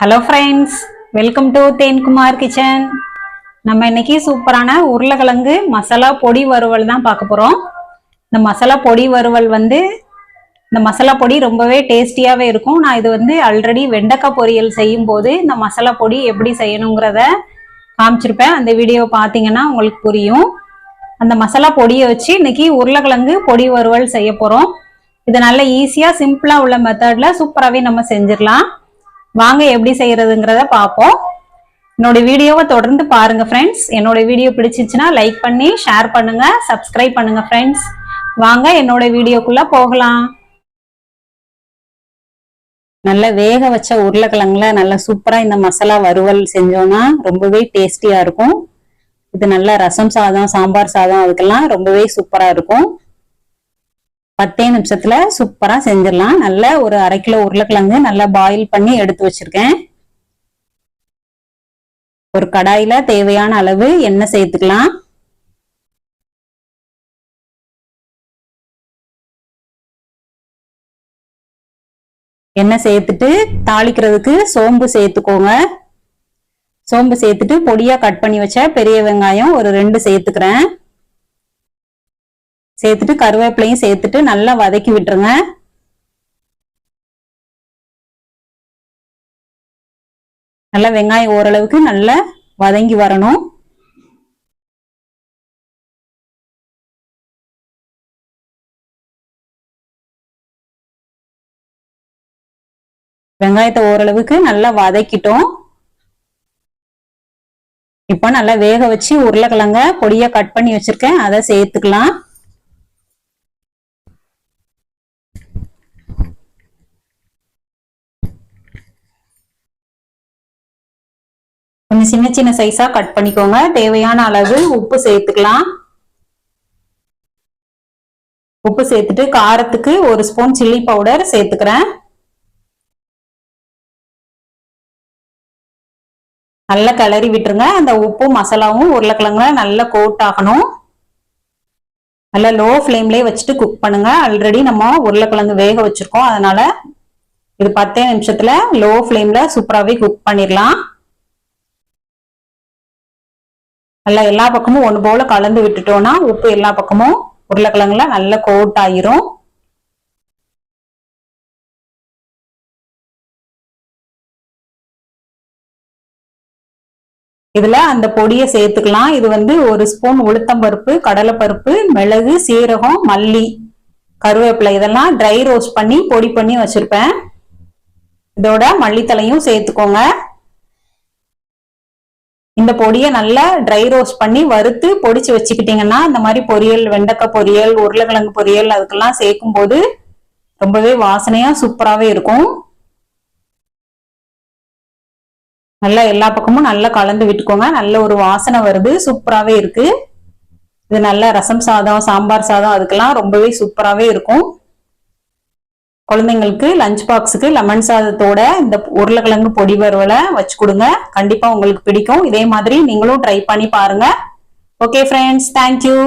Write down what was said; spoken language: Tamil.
Hello friends welcome to Thenkumar kitchen நம்ம இன்னைக்கு சூப்பரான உருளைக்கிழங்கு மசாலா பொடி வறுவல் தான் பார்க்க போகிறோம் இந்த மசாலா பொடி வறுவல் வந்து இந்த மசாலா பொடி ரொம்பவே டேஸ்டியாகவே இருக்கும். நான் இது வந்து ஆல்ரெடி வெண்டைக்காய் பொரியல் செய்யும் போது இந்த மசாலா பொடி எப்படி செய்யணுங்கிறத காமிச்சிருப்பேன். அந்த வீடியோ பார்த்தீங்கன்னா உங்களுக்கு புரியும். அந்த மசாலா பொடியை வச்சு இன்னைக்கு உருளைக்கிழங்கு பொடி வறுவல் செய்ய போகிறோம் இது நல்ல ஈஸியாக சிம்பிளாக உள்ள மெத்தடில் சூப்பராகவே நம்ம செஞ்சிடலாம். வாங்க எப்படி செய்யறதுங்கிறத பார்ப்போம். என்னோட வீடியோவை தொடர்ந்து பாருங்க ஃப்ரெண்ட்ஸ் என்னோட வீடியோ பிடிச்சிச்சுன்னா லைக் பண்ணி ஷேர் பண்ணுங்க சப்ஸ்கிரைப் பண்ணுங்க ஃப்ரெண்ட்ஸ் வாங்க என்னோட வீடியோக்குள்ள போகலாம். நல்ல வேக வச்ச உருளைக்கிழங்குல நல்ல சூப்பரா இந்த மசாலா வறுவல் செஞ்சோம்னா ரொம்பவே டேஸ்டியா இருக்கும். இது நல்ல ரசம் சாதம் சாம்பார் சாதம் அதுக்கெல்லாம் ரொம்பவே சூப்பரா இருக்கும். பத்தே நிமிஷத்துல சூப்பரா செஞ்சிடலாம். நல்ல ஒரு அரை கிலோ உருளைக்கிழங்கு நல்லா பாயில் பண்ணி எடுத்து வச்சிருக்கேன். ஒரு கடாயில தேவையான அளவு எண்ணெய் சேர்த்துக்கலாம். எண்ணெய் சேர்த்துட்டு தாளிக்கிறதுக்கு சோம்பு சேர்த்துக்கோங்க. சோம்பு சேர்த்துட்டு பொடியா கட் பண்ணி வச்ச பெரிய வெங்காயம் ஒரு ரெண்டு சேர்த்துக்கிறேன். சேர்த்துட்டு கருவேப்பிலையும் சேர்த்துட்டு நல்லா வதக்கி விட்டுருங்க. நல்லா வெங்காயம் ஓரளவுக்கு நல்லா வதங்கி வரணும். வெங்காயத்தை ஓரளவுக்கு நல்லா வதக்கிட்டோம். இப்போ நல்லா வேக வச்சு உருளைக்கிழங்க பொடியா கட் பண்ணி வச்சிருக்கேன். அதை சேர்த்துக்கலாம். சின்ன சின்ன சைஸா கட் பண்ணிக்கோங்க. தேவையான அளவு உப்பு சேர்த்துக்கலாம். உப்பு சேர்த்துட்டு காரத்துக்கு ஒரு ஸ்பூன் சில்லி பவுடர் சேர்த்துக்கிறேன். நல்லா கிளறி விட்டுருங்க. அந்த உப்பும் மசாலாவும் உருளைக்கிழங்குல நல்லா கோட் ஆகணும். நல்லா லோ ஃப்ளேம்லேயே வச்சுட்டு குக் பண்ணுங்க. ஆல்ரெடி நம்ம உருளைக்கிழங்கு வேக வச்சிருக்கோம். அதனால இது பத்தே நிமிஷத்துல லோ ஃப்ளேம்ல சூப்பராகவே குக் பண்ணிடலாம். நல்லா எல்லா பக்கமும் ஒன்று போல கலந்து விட்டுட்டோம்னா உப்பு எல்லா பக்கமும் உருளைக்கிழங்குல நல்லா கோட் ஆயிரும் இதுல அந்த பொடியை சேர்த்துக்கலாம். இது வந்து ஒரு ஸ்பூன் உளுத்தம்பருப்பு கடலைப்பருப்பு மிளகு சீரகம் மல்லி கருவேப்பிலை இதெல்லாம் ட்ரை ரோஸ்ட் பண்ணி பொடி பண்ணி வச்சிருப்பேன். இதோட மல்லித்தலையும் சேர்த்துக்கோங்க. இந்த பொடியை நல்லா ட்ரை ரோஸ்ட் பண்ணி வறுத்து பொடிச்சு வச்சுக்கிட்டீங்கன்னா இந்த மாதிரி பொரியல் வெண்டைக்காய் பொரியல் உருளைக்கிழங்கு பொரியல் அதுக்கெல்லாம் சேர்க்கும் போது ரொம்பவே வாசனையா சூப்பராகவே இருக்கும். நல்லா எல்லா பக்கமும் நல்லா கலந்து விட்டுக்கோங்க. நல்ல ஒரு வாசனை வருது. சூப்பராகவே இருக்கு. இது நல்ல ரசம் சாதம் சாம்பார் சாதம் அதுக்கெல்லாம் ரொம்பவே சூப்பராகவே இருக்கும். குழந்தைங்களுக்கு லஞ்ச் பாக்ஸுக்கு லெமன் சாதத்தோட இந்த உருளைக்கிழங்கு பொடி வறுவலை வச்சு கொடுங்க. கண்டிப்பாக உங்களுக்கு பிடிக்கும். இதே மாதிரி நீங்களும் ட்ரை பண்ணி பாருங்க. Okay friends thank you